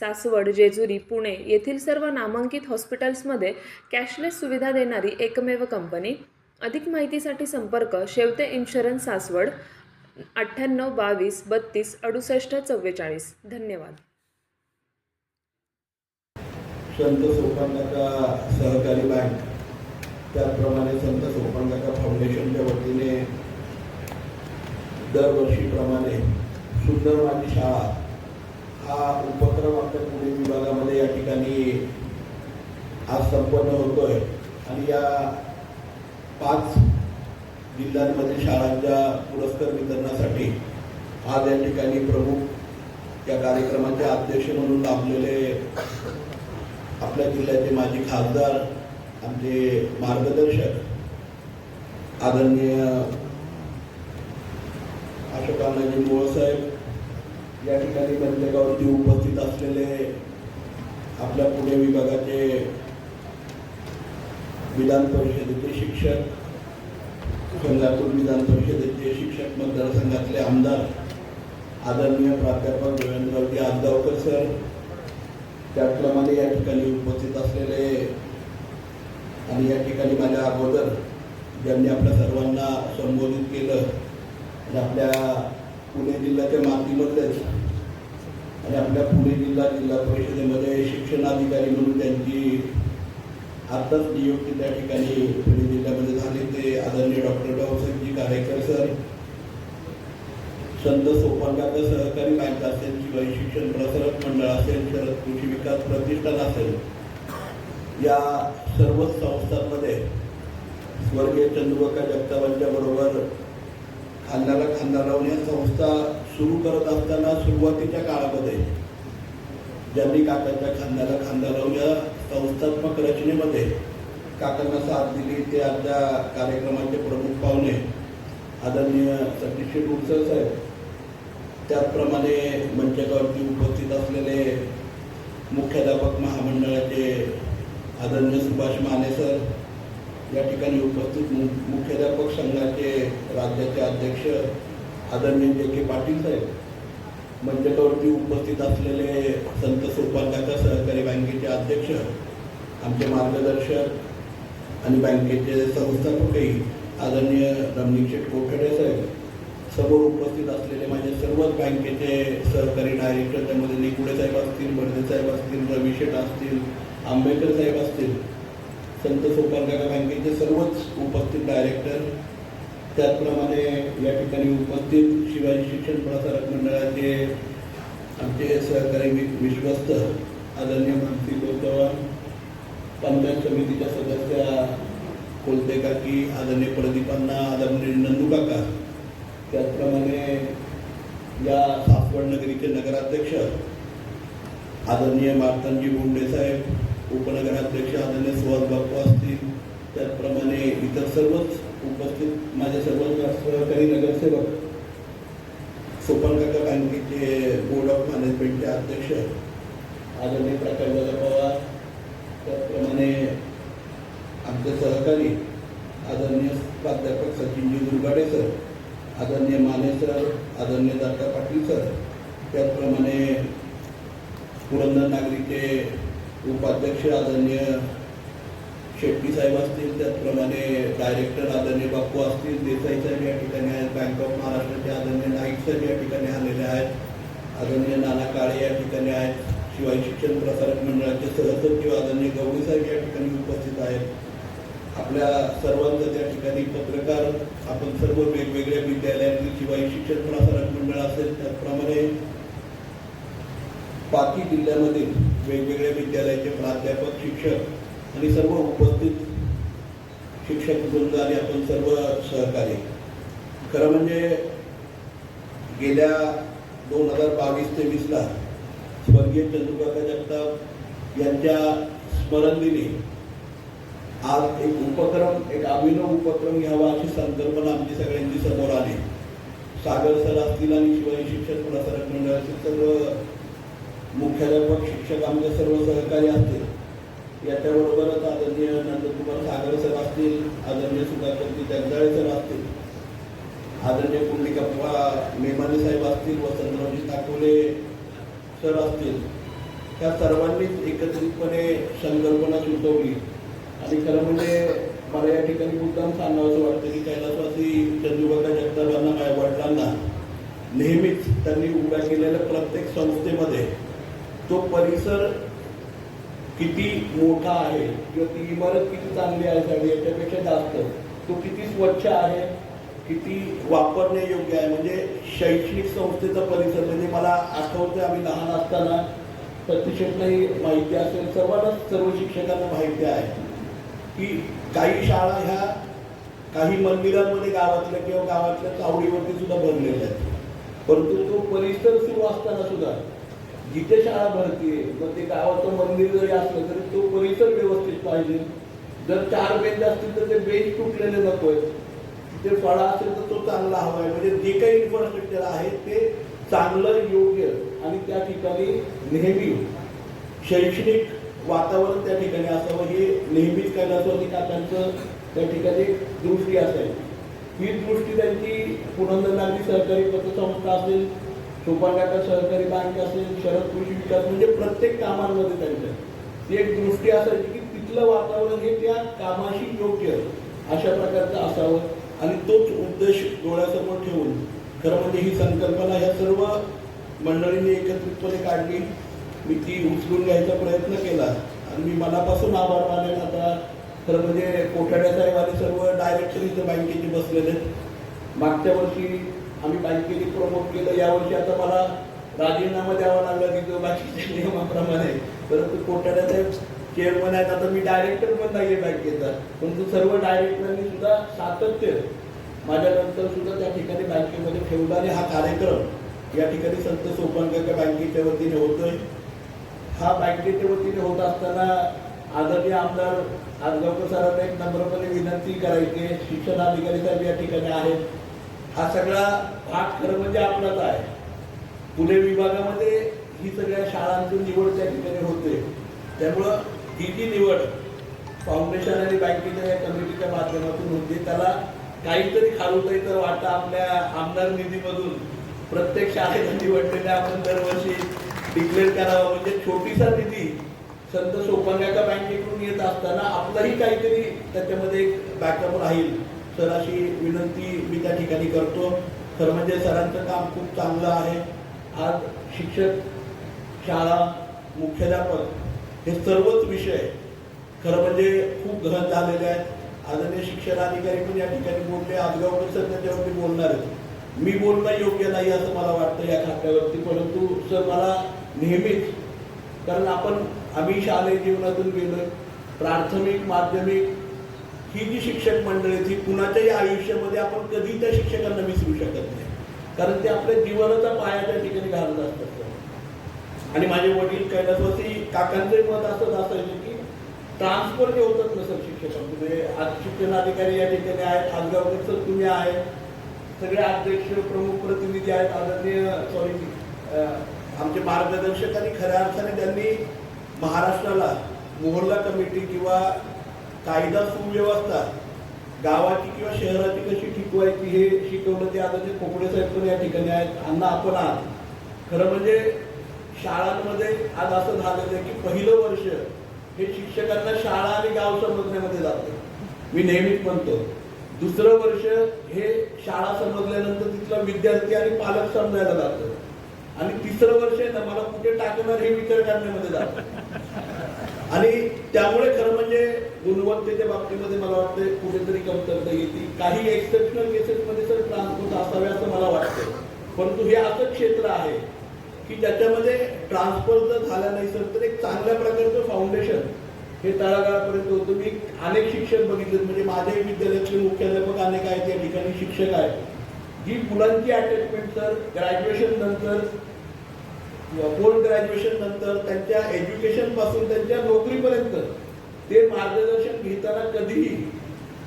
सासवड जेजुरी पुणे येथील सर्व नामांकित हॉस्पिटल्समध्ये कॅशलेस सुविधा देणारी एकमेव कंपनी. अधिक माहितीसाठी संपर्क शेवते इन्शुरन्स सासवड अठ्ठ्याण्णव बावीस बत्तीस अडुसष्ट चव्वेचाळीस. धन्यवाद. संत सोपानकाका सहकारी बँक त्याचप्रमाणे संत सोपानकाका फाउंडेशनच्या वतीने दरवर्षीप्रमाणे सुंदर माझी शाळा हा उपक्रम आपल्या पुणे विभागामध्ये या ठिकाणी आज संपन्न होतोय. आणि या पाच जिल्ह्यांमध्ये शाळांच्या पुरस्कार वितरणासाठी आज या ठिकाणी प्रमुख या कार्यक्रमाचे अध्यक्ष म्हणून लाभलेले आपल्या जिल्ह्याचे माजी खासदार आमचे मार्गदर्शक आदरणीय अशोकांनाजी मोळसाहेब या ठिकाणी मंचकावरती उपस्थित असलेले आपल्या पुणे विभागाचे विधान परिषदेचे शिक्षक कोल्हापूर विधान परिषदेचे शिक्षक मतदारसंघातले आमदार आदरणीय प्राध्यापक देवेंद्रवती आजगावकर सर त्याचप्रमाणे या ठिकाणी उपस्थित असलेले आणि या ठिकाणी माझ्या अगोदर ज्यांनी आपल्या सर्वांना संबोधित केलं आणि आपल्या पुणे जिल्ह्याच्या मातीमधलेच आणि आपल्या पुणे जिल्हा जिल्हा परिषदेमध्ये शिक्षणाधिकारी म्हणून त्यांची आत्ताच नियुक्ती त्या ठिकाणी पुणे जिल्ह्यामध्ये झाली. ते आदरणीय डॉक्टर भाऊसाहेबजी कारेकर सर संत सोपानकाका सहकारी बँक असेल किंवा शिक्षण प्रसारक मंडळ असेल शरद कृषी विकास प्रतिष्ठान असेल या सर्वच संस्थांमध्ये स्वर्गीय चंदुबका जगतापांच्या बरोबर खांद्याला खांदा लावून या संस्था सुरू करत असताना सुरुवातीच्या काळामध्ये ज्यांनी काकांच्या खांद्याला खांदा लावून या संस्थात्मक रचनेमध्ये काकांना साथ दिली ते आजच्या कार्यक्रमाचे प्रमुख पाहुणे आदरणीय सतीश उडसर साहेब त्याचप्रमाणे मंचकावरती उपस्थित असलेले मुख्याध्यापक महामंडळाचे आदरणीय सुभाष माने सर या ठिकाणी उपस्थित मुख्याध्यापक संघाचे राज्याचे अध्यक्ष आदरणीय जे के पाटील साहेब मंचकावरती उपस्थित असलेले संत सोपानकाका सहकारी बँकेचे अध्यक्ष आमचे मार्गदर्शक आणि बँकेचे संस्थापकही आदरणीय रमणीक शेठ कोठडे साहेब समोर उपस्थित असलेले माझे सर्वच बँकेचे सहकारी डायरेक्टर त्यामध्ये निकुडे साहेब असतील बर्दे साहेब असतील रवी शेठ असतील आंबेडकर साहेब असतील संत सोपानकाका बँकेचे सर्वच उपस्थित डायरेक्टर त्याचप्रमाणे या ठिकाणी उपस्थित शिवाजी शिक्षण प्रसारक मंडळाचे आमचे सहकारी विश्वस्त आदरणीय मानसी गोचवार पंचायत समितीच्या सदस्या कोलते काकी आदरणीय प्रदीपांना आदरणीय नंदू काका. त्याचप्रमाणे या सासवड नगरीचे नगराध्यक्ष आदरणीय मार्तनजी बोंडे साहेब उपनगराध्यक्ष आदरणीय सुहास बाप्पा असतील. त्याचप्रमाणे इतर सर्वच उपस्थित माझे सर्वच सहकारी नगरसेवक सोपनकाका बँकेचे बोर्ड ऑफ मॅनेजमेंटचे अध्यक्ष आदरणीय प्रकाशदादा पवार त्याचप्रमाणे आमचे सहकारी आदरणीय प्राध्यापक सचिनजी दुर्गाडे सर आदरणीय माने सर आदरणीय दादा पाटील सर त्याचप्रमाणे पुरंदर नागरीचे उपाध्यक्ष आदरणीय शेट्टी साहेब असतील त्याचप्रमाणे डायरेक्टर आदरणीय बाप्पू असतील देसाई साहेब या ठिकाणी आहेत बँक ऑफ महाराष्ट्राचे आदरणीय नाईक साहेब या ठिकाणी आलेले आहेत आदरणीय नाना काळे या ठिकाणी आहेत शिवाय शिक्षण प्रसारक मंडळाचे सहसचिव आदरणीय गवळी साहेब या ठिकाणी उपस्थित आहेत. आपल्या सर्वांचं त्या ठिकाणी पत्रकार आपण सर्व वेगवेगळ्या विद्यालयातील शिवाय शिक्षण प्रसारक मंडळ असेल त्याचप्रमाणे पाकी जिल्ह्यामधील वेगवेगळ्या विद्यालयाचे प्राध्यापक शिक्षक आणि सर्व उपस्थित शिक्षक वृंद आणि आपण सर्व सहकारी. खरं म्हणजे गेल्या दोन हजार बावीस ते वीसला स्वर्गीय चंद्रकाका जगताप यांच्या स्मरणदिनी आज एक उपक्रम एक अभिनव उपक्रम घ्यावा अशी संकल्पना आमची सगळ्यांची समोर आली. सागर सर असतील आणि शिवाजी शिक्षक प्रसारक मंडळाचे सर्व मुख्याध्यापक शिक्षक आमचे सर्व सहकारी असतील. याच्याबरोबरच आदरणीय नंदकुमार सागर सर असतील आदरणीय सुधाकरजी जगदाळे सर असतील आदरणीय पुंडलिकप्पा मेमाने साहेब असतील वसंतरावजी ताकोले सर असतील त्या सर्वांनीच एकत्रितपणे संकल्पना सुचवली. आणि खरं म्हणजे मला या ठिकाणी मुद्दाम सांगावं वाटतं की कैलासवासी चंदुबाबा जगतापांना माझ्या वडिलांना नेहमीच त्यांनी उभ्या केलेल्या प्रत्येक संस्थेमध्ये तो परिसर किती मोठा आहे किंवा ती इमारत किती चांगली आहे साडी याच्यापेक्षा जास्त. तो किती स्वच्छ आहे किती वापरणे योग्य आहे. म्हणजे शैक्षणिक संस्थेचा परिसर म्हणजे मला आठवतं आम्ही लहान असताना प्रतिशतलाही माहिती असेल सर्वांनाच सर्व शिक्षकांना माहिती आहे की काही शाळा ह्या काही मंदिरांमध्ये गावातल्या किंवा गावातल्या चावडीवरती सुद्धा बनलेल्या आहेत. परंतु तो परिसर सुरू असताना सुद्धा जिथे शाळा भरती आहे. मग ते गावाचं मंदिर जरी असलं तरी तो परिसर व्यवस्थित पाहिजे. जर चार बेंच असतील तर ते बेंच तुटलेले नकोय तिथे फळा असेल तर तो चांगला हवा आहे. म्हणजे जे काही इन्फ्रास्ट्रक्चर आहे ते चांगलं योग्य आणि त्या ठिकाणी नेहमी शैक्षणिक वातावरण त्या ठिकाणी असावं. हे नेहमीच कैलासवासी काकांचं त्या ठिकाणी दृष्टी असायची ही दृष्टी त्यांची पुनर्नगरी सहकारी पतसंस्था असेल सोपानाका सहकारी बँक असेल शरद कृषी विकास म्हणजे प्रत्येक कामांमध्ये त्यांच्या ती एक दृष्टी असायची की तिथलं वातावरण हे त्या कामाशी योग्य अशा प्रकारचं असावं. आणि तोच उद्देश डोळ्यासमोर ठेवून खरं म्हणजे ही संकल्पना ह्या सर्व मंडळींनी एकत्रितपणे काढली. मी ती उचलून घ्यायचा प्रयत्न केला. आणि मी मनापासून आभार मानेन आता. खरं म्हणजे कोठाड्या साहेब आणि सर्व डायरेक्टर इथं बँकेचे बसलेले आहेत. मागच्या वर्षी आम्ही बँकेने प्रमोट केलं. यावर्षी आता मला राजीनामा द्यावा लागला तिथं बाकीच्या नियमाप्रमाणे. परंतु कोठाड्या चेअरमन आहेत. आता मी डायरेक्टर पण नाही आहे बँकेचा परंतु सर्व डायरेक्टरांनी सुद्धा सातत्य माझ्यानंतर सुद्धा त्या ठिकाणी बँकेमध्ये ठेवला आणि हा कार्यक्रम या ठिकाणी संत सोपानकर बँकेच्या वतीने होतोय. हा बँकेच्या वतीने होत असताना आदरणीय आमदार आजगावकर सरांना एक नम्रपणे विनंती करायची शिक्षण अधिकारी साहेब या ठिकाणी आहेत. हा सगळा भाग खरं म्हणजे आपलाच आहे. पुणे विभागामध्ये ही सगळ्या शाळांची निवड त्या ठिकाणी होते. त्यामुळं ही जी निवड फाउंडेशन आणि बँकेच्या या कमिटीच्या माध्यमातून होते त्याला काहीतरी खालवता तर वाटा आपल्या आमदार निधीमधून प्रत्येक शाळेला निवडलेल्या आपण दरवर्षी डिक्लेअर करावा. म्हणजे छोटीसा निधी संत सोपांगाका बँकेकडून येत असताना आपलाही काहीतरी त्याच्यामध्ये एक बॅकअप राहील. सर अशी विनंती मी त्या ठिकाणी करतो. खरं म्हणजे सरांचं काम खूप चांगलं आहे. आज शिक्षक शाळा मुख्याध्यापक हे सर्वच विषय खरं म्हणजे खूप गहन झालेले आहेत. आदरणीय शिक्षणाधिकारी पण या ठिकाणी बोलले आजगावकर सर त्याच्यावरती बोलणार आहेत. मी बोलणं योग्य नाही असं मला वाटतं या खात्यावरती परंतु सर मला नेहमीच कारण आपण आम्ही शालेय जीवनातून गेलो प्राथमिक माध्यमिक ही जी शिक्षक मंडळी ती कुणाच्याही आयुष्यामध्ये आपण कधी त्या शिक्षकांना विसरू शकत नाही. कारण ते आपल्या जीवनाचा पाया त्या ठिकाणी घालत असतात. आणि माझे वडील कैलासवासी काकांचे मत असंच असायचे की ट्रान्सफर जे होतात ना सर म्हणजे आज शिक्षण अधिकारी या ठिकाणी आहेत आजगावकर सर तुम्ही आहेत सगळे अध्यक्ष प्रमुख प्रतिनिधी आहेत आदरणीय सॉरी आमचे मार्गदर्शक आणि खऱ्या अर्थाने त्यांनी महाराष्ट्राला मोहल्ला कमिटी किंवा कायदा सुव्यवस्था. गावाची किंवा शहराची कशी टिकवायची हे शिकवलं ते आता ते खोपडे साहेब पण या ठिकाणी आहेत. अण्णा आपण आहात. खरं म्हणजे शाळांमध्ये आज असं झालेलं आहे की पहिलं वर्ष हे शिक्षकांना शाळा आणि गाव समजण्यामध्ये जाते. मी नेहमीच म्हणतो दुसरं वर्ष हे शाळा समजल्यानंतर तिथला विद्यार्थी आणि पालक समजायला जातं आणि तिसरं वर्ष आहे ना मला कुठे टाकणार हे विचार करण्यामध्ये जातं. आणि त्यामुळे खरं म्हणजे गुणवत्तेच्या बाबतीमध्ये मला वाटतं कुठेतरी कमतरता येते. काही एक्सेप्शनल केसेसमध्ये सर ट्रान्सपोर्ट असावे असं मला वाटतं परंतु हे असं क्षेत्र आहे की ज्याच्यामध्ये ट्रान्सफर जर झाला नाही सर तर एक चांगल्या प्रकारचं फाउंडेशन हे तळागाळापर्यंत होतं. मी अनेक शिक्षक बघितले म्हणजे माझ्याही विद्यालयातले मुख्याध्यापक अनेक आहेत या ठिकाणी शिक्षक आहेत. जी मुलांची अटॅचमेंट सर ग्रॅज्युएशन नंतर पोस्ट ग्रॅज्युएशन नंतर त्यांच्या एज्युकेशनपासून त्यांच्या नोकरीपर्यंत ते मार्गदर्शन घेताना कधीही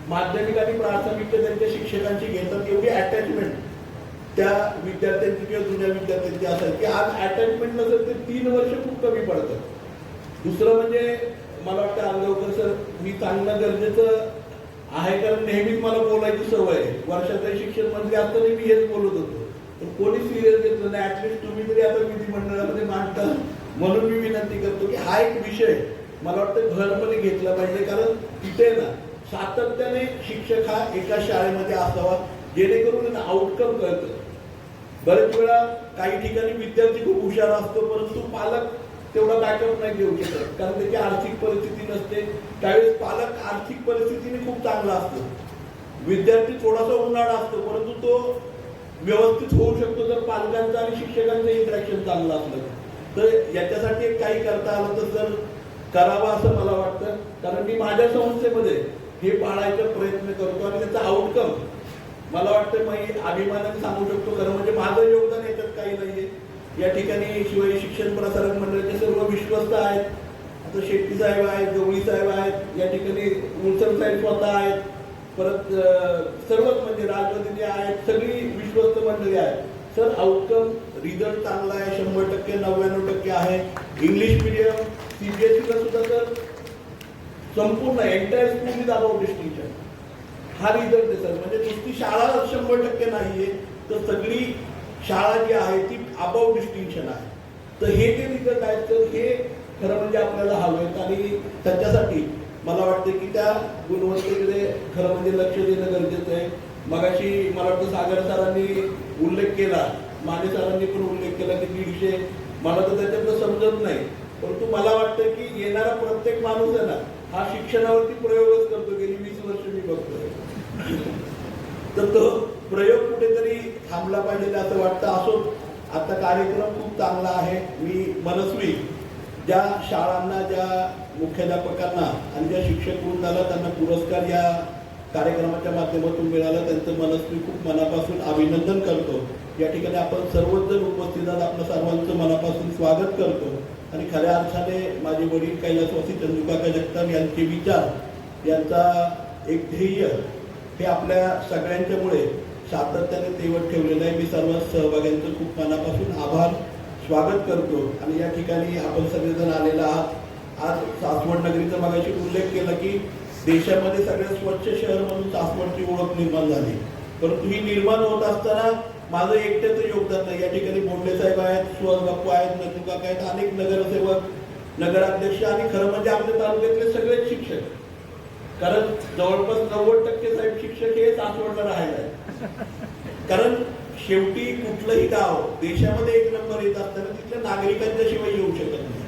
माध्यमिक आणि प्राथमिकच्या त्यांच्या शिक्षकांची घेतात एवढी अटॅचमेंट त्या विद्यार्थ्यांची किंवा जुन्या विद्यार्थ्यांची असेल की आज अटॅचमेंट नसेल ते तीन वर्ष खूप कमी पडतात. दुसरं म्हणजे मला वाटतं आंदोलकर सर मी सांगणं गरजेचं आहे कारण नेहमीच मला बोलायची सवय आहे. वर्षाचे शिक्षण मंत्री असताना मी हेच बोलत होतो. कोणी सिरियस घेतलं नाही ऍटलिस्ट तुम्ही तरी आता विधिमंडळामध्ये मांडता. म्हणून मी विनंती करतो की हा एक विषय मला वाटतं घरमध्ये घेतला पाहिजे कारण तिथे ना सातत्याने शिक्षक हा एका शाळेमध्ये असावा जेणेकरून आउटकम कळतं. बरेच वेळा काही ठिकाणी विद्यार्थी खूप हुशार असतो परंतु पालक तेवढा बॅकअप नाही घेऊ शकत कारण त्याची आर्थिक परिस्थिती नसते. त्यावेळेस पालक आर्थिक परिस्थितीने खूप चांगला असतो. विद्यार्थी थोडासा उन्हाळा असतो परंतु तो व्यवस्थित होऊ शकतो जर पालकांचं आणि शिक्षकांचं इंटरॅक्शन चांगलं असलं. तर याच्यासाठी काही करता आलं तर सर करावं असं मला वाटतं. कारण मी माझ्या संस्थेमध्ये हे पाळायचा प्रयत्न करतो आणि त्याचा आउटकम मला वाटतं मी अभिमानाने सांगू शकतो. खरं म्हणजे माझं योगदान याच्यात काही नाहीये. या ठिकाणी शिवाय शिक्षण प्रसारक मंडळाचे सर्व विश्वस्त आहेत. आता शेट्टी साहेब आहेत गवळी साहेब आहेत. या ठिकाणी उलसर साहेब स्वतः आहेत. परत सर्वच म्हणजे राजवती आहेत सगळी विश्वस्त मंडळी आहेत. सर आउटकम रिझल्ट चांगला आहे शंभर टक्के नव्याण्णव टक्के आहे. इंग्लिश मिडियम सीबीएसईला सुद्धा सर संपूर्ण entire school is about distinction हा रिझल्ट आहे सर म्हणजे नुसती शाळा शंभर टक्के नाहीये तर सगळी शाळा जी आहे ती अबाउट डिस्टिंक्शन आहे. तर हे जे रिझल्ट आहेत तर हे खरं म्हणजे आपल्याला हवेत आणि त्याच्यासाठी मला वाटतं की त्या गुणवत्तेकडे खरं म्हणजे लक्ष देणं गरजेचं आहे. मगाशी मला वाटतं सागर सरांनी उल्लेख केला माने सरांनी पण उल्लेख केला की दीडशे मला तर त्याच्यातलं समजत नाही. परंतु मला वाटतं की येणारा प्रत्येक माणूस आहे ना हा शिक्षणावरती प्रयोगच करतो. गेली वीस वर्ष मी बघतोय. तर तो प्रयोग कुठेतरी थांबला पाहिजे असं वाटतं असो आता कार्यक्रम खूप चांगला आहे. मी मनस्वी ज्या शाळांना ज्या मुख्याध्यापकांना आणि ज्या शिक्षक वृंदाला त्यांना पुरस्कार या कार्यक्रमाच्या माध्यमातून मिळाला. त्यांचं मनस्वी खूप मनापासून अभिनंदन करतो. या ठिकाणी आपण सर्वच जण उपस्थित आहात. आपलं सर्वांचं मनापासून स्वागत करतो. आणि खऱ्या अर्थाने माझे वडील कैलासवासी चंद्रकाका जगताप यांचे विचार यांचा एक ध्येय हे आपल्या सगळ्यांच्यामुळे सातत्याने तेवत ठेवलेलं आहे. मी सर्व सहभाग्यांचं खूप मनापासून आभार स्वागत करतो. आणि या ठिकाणी आपण सगळेजण आलेला आहात. आज सासवड नगरीचा मगाशी उल्लेख केला की देशामध्ये सगळ्यात स्वच्छ शहर म्हणून सासवडची ओळख निर्माण झाली. परंतु ही निर्माण होत असताना माझं एकट्याचं योगदान नाही. या ठिकाणी बोंडे साहेब आहेत सुहास बाप्पू आहेत नजुकाक आहेत अनेक नगरसेवक नगराध्यक्ष आणि खरं म्हणजे आपल्या तालुक्यातले सगळेच शिक्षक. कारण जवळपास नव्वद टक्के साहेब शिक्षक हे सासवडला राहायला आहेत. कारण शेवटी कुठलंही गाव देशामध्ये एक नंबर येत असताना तिथल्या नागरिकांच्या शिवाय येऊ शकत नाही.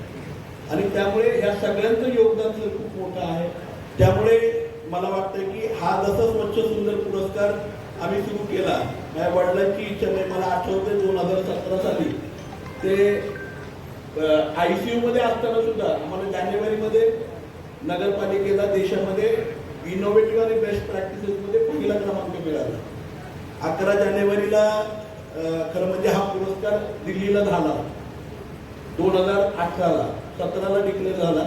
आणि त्यामुळे या सगळ्यांचं योगदान सर खूप मोठं आहे. त्यामुळे मला वाटतं की हा जसा स्वच्छ सुंदर पुरस्कार आम्ही सुरू केला माझ्या वडिलांची इच्छा नाही मला आठवते दोन हजार सतरा साली. ते आय सी मध्ये असताना सुद्धा आम्हाला जानेवारीमध्ये नगरपालिकेला देशामध्ये इनोव्हेटिव्ह आणि बेस्ट प्रॅक्टिसेसमध्ये पहिला क्रमांक मिळाला. अकरा जानेवारीला खरं म्हणजे हा पुरस्कार दिल्लीला झाला. दोन हजार अठराला. सतराला डिक्लेअर झाला.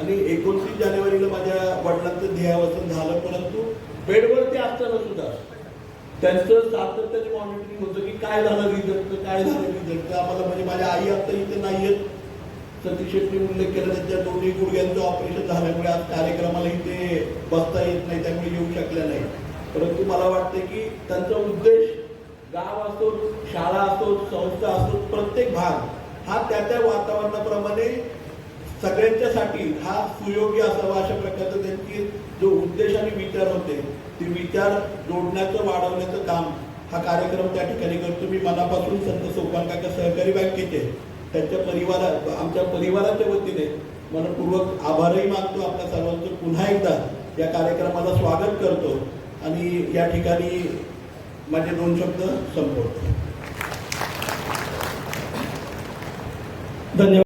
आणि एकोणतीस जानेवारीला माझ्या वडिलांचं ध्येयावसन झालं परंतु बेडवरती असताना सुद्धा त्यांचं सातत्याने मॉनिटरिंग होतं की काय झालं रिझल्ट काय झालं रिझल्ट आम्हाला म्हणजे माझ्या आई आता इथे नाहीयेत. सतीश शेट्टी उल्लेख केला त्यांच्या दोन्ही गुडघ्यांचं ऑपरेशन झाल्यामुळे आज कार्यक्रमाला इथे बसता येत नाही त्यामुळे येऊ शकल्या नाही. परंतु मला वाटते की त्यांचा उद्देश गाव असो शाळा असो संस्था असो प्रत्येक भाग हा त्या त्या वातावरणाप्रमाणे सगळ्यांच्यासाठी हा सुयोग्य असावा अशा प्रकारचा त्यांची जो उद्देश आणि विचार होते ते विचार जोडण्याचं वाढवण्याचं काम हा कार्यक्रम त्या ठिकाणी करतो. मी मनापासून संत सोपान काका सहकारी बँकेचे त्यांच्या परिवारा आमच्या परिवाराच्या वतीने मनपूर्वक आभारही मानतो. आपल्या सर्वांचं पुन्हा एकदा या कार्यक्रमाला स्वागत करतो आणि या ठिकाणी माझे दोन शब्द संपवतो. धन्यवाद.